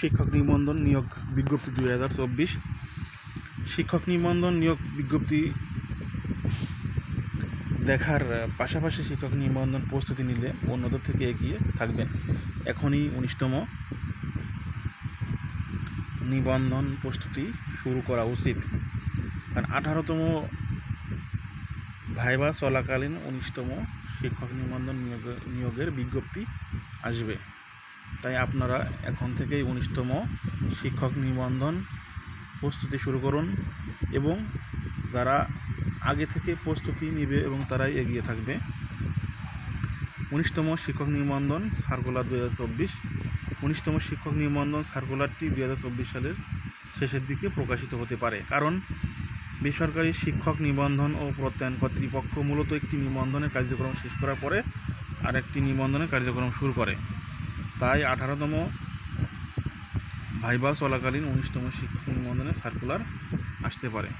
শিক্ষক নিবন্ধন নিয়োগ বিজ্ঞপ্তি দুই হাজার চব্বিশ। শিক্ষক নিবন্ধন নিয়োগ বিজ্ঞপ্তি দেখার পাশাপাশি শিক্ষক নিবন্ধন প্রস্তুতি নিলে অন্যদের থেকে এগিয়ে থাকবেন। এখনই উনিশতম নিবন্ধন প্রস্তুতি শুরু করা উচিত। কারণ আঠারোতম ভাইবা চলাকালীন উনিশতম শিক্ষক নিবন্ধন নিয়োগ, নিয়োগের বিজ্ঞপ্তি আসবে। তাই আপনারা এখন থেকেই উনিশতম শিক্ষক নিবন্ধন প্রস্তুতি শুরু করুন এবং যারা আগে থেকে প্রস্তুতি নেবে এবং তারাই এগিয়ে থাকবে। উনিশতম শিক্ষক নিবন্ধন সার্কুলার দু হাজার চব্বিশ। উনিশতম শিক্ষক নিবন্ধন সার্কুলারটি দু হাজার চব্বিশ সালের শেষের দিকে প্রকাশিত হতে পারে। কারণ বেসরকারি শিক্ষক নিবন্ধন ও প্রত্যয়ন কর্তৃপক্ষ মূলত একটি নিবন্ধনের কার্যক্রম শেষ করার পরে আরেকটি নিবন্ধনের কার্যক্রম শুরু করে। তাই আঠারোতম ভাইবা চলাকালীন উনিশতম শিক্ষক সার্কুলার আসতে পারে।